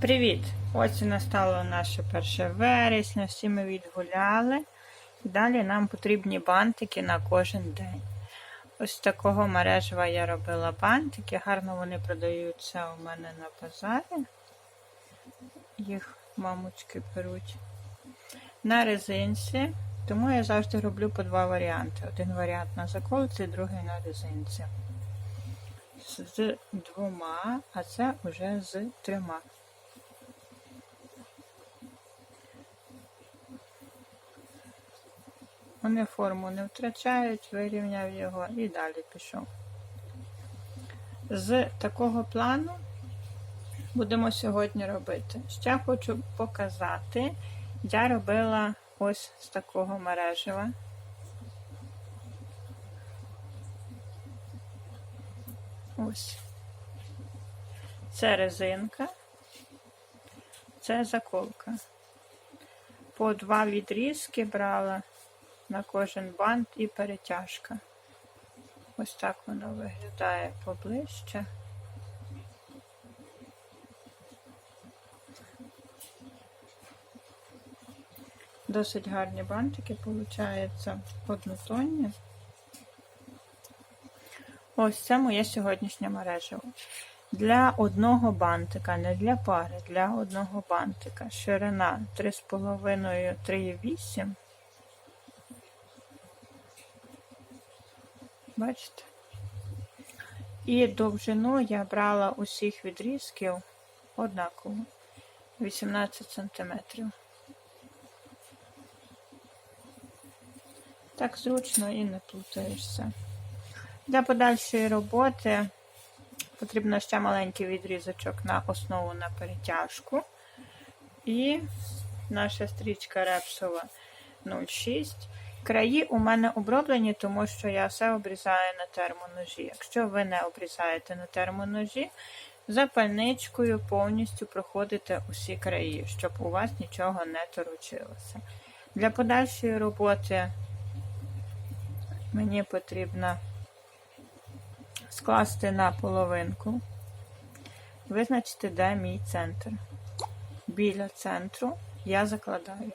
Привіт! Ось і настало наше 1 вересня, всі ми відгуляли. Далі нам потрібні бантики на кожен день. Ось такого мережева я робила бантики. Гарно вони продаються у мене на базарі. Їх мамочки беруть на резинці. Тому я завжди роблю по два варіанти. Один варіант на заколці, другий на резинці. З двома, а це вже з трьома. Вони форму не втрачають, вирівняв його і далі пішов. З такого плану будемо сьогодні робити. Ще хочу показати, я робила ось з такого мережева. Ось. Це резинка, це заколка. По два відрізки брала на кожен бант і перетяжка. Ось так воно виглядає поближче. Досить гарні бантики, виходить, однотонні. Ось це моє сьогоднішнє мережево. Для одного бантика, не для пари, для одного бантика. Ширина 3,5-3,8. Бачите? І довжину я брала усіх відрізків однаково 18 см. Так зручно і не плутаєшся. Для подальшої роботи потрібно ще маленький відрізочок на основу на перетяжку. І наша стрічка репсова 0,6. Краї у мене оброблені, тому що я все обрізаю на термоножі. Якщо ви не обрізаєте на термоножі, запальничкою повністю проходите усі краї, щоб у вас нічого не торочилося. Для подальшої роботи мені потрібно скласти на половинку, визначити, де мій центр. Біля центру я закладаю.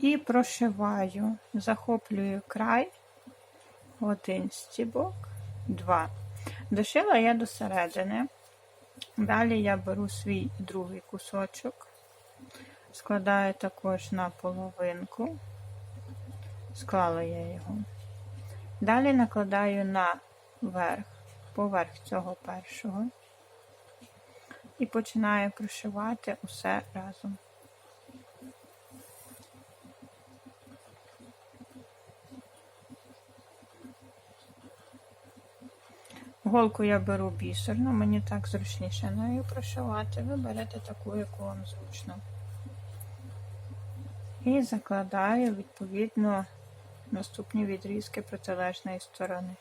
І прошиваю, захоплюю край, один стібок, два. Дошила я до середини. Далі я беру свій другий кусочок, складаю також на половинку, склала я його. Далі накладаю на верх, поверх цього першого і починаю прошивати усе разом. Голку я беру бісерну, мені так зручніше нею прошивати. Ви берете таку, яку вам зручно. І закладаю, відповідно, наступні відрізки протилежної сторони.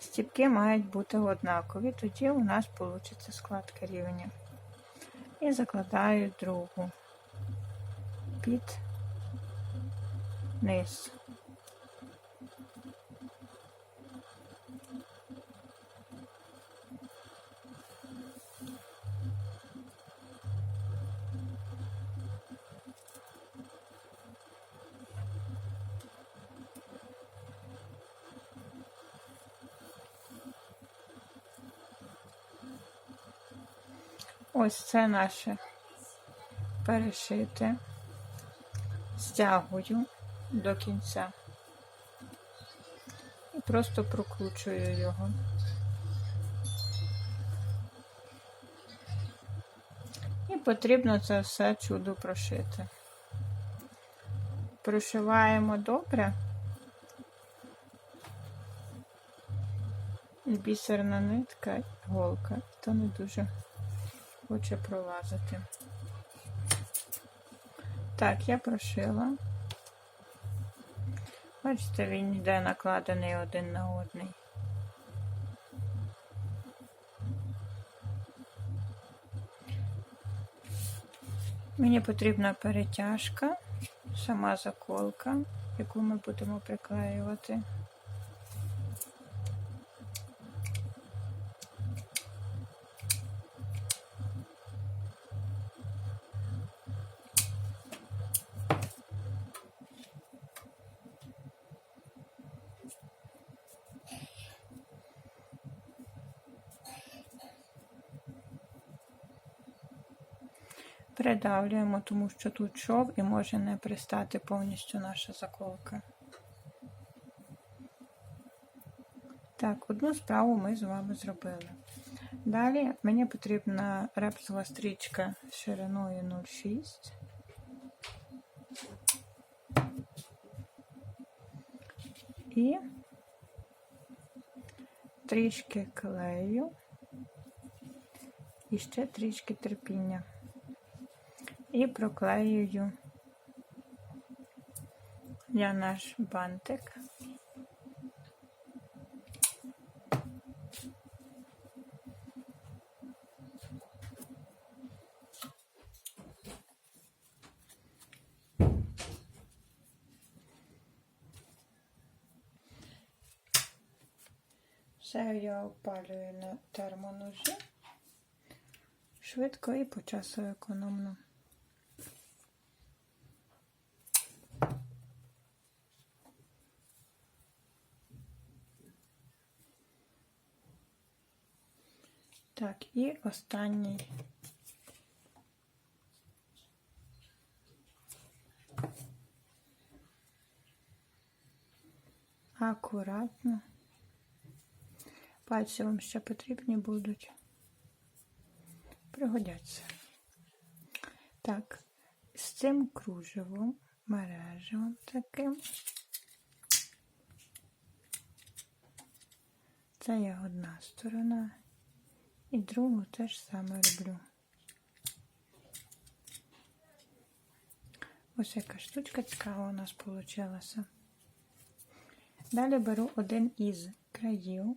Стіпки мають бути однакові, тоді у нас вийде складка рівня. І закладаю другу під низ. Ось це наше перешите. Стягую до кінця і просто прокручую його. І потрібно це все чудо прошити. Прошиваємо добре. Бісерна нитка голка, то не дуже хоче пролазити. Так, я прошила. Бачите, він йде накладений один на одний. Мені потрібна перетяжка, сама заколка, яку ми будемо приклеювати. Придавлюємо, тому що тут шов і може не пристати повністю наша заколка. Так, одну справу ми з вами зробили. Далі мені потрібна репсова стрічка шириною 0,6. І трішки клею і ще трішки терпіння. І проклеюю я наш бантик. Все я опалюю на термоножі. Швидко і по часу економно. Так, і останній. Акуратно. Пальці вам ще потрібні будуть. Пригодяться. Так, з цим кружевом, мережевим таким. Це є одна сторона. І другу теж саме роблю. Ось яка штучка цікава у нас вийшла. Далі беру один із країв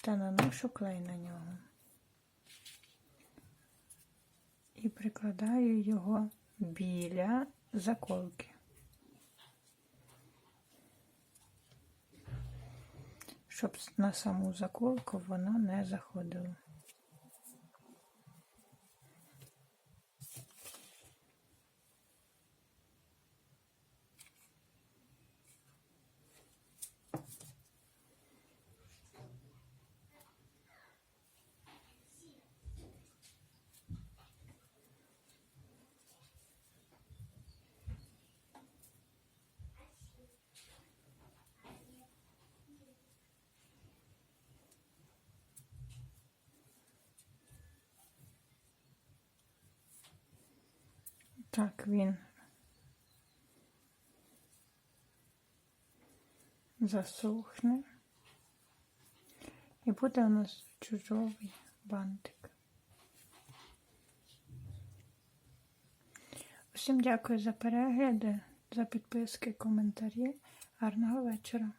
та наношу клей на нього. І прикладаю його біля заколки. Щоб на саму заколку вона не заходило. Так, він засохне. І буде у нас чужовий бантик. Усім дякую за перегляди, за підписки, коментарі. Гарного вечора.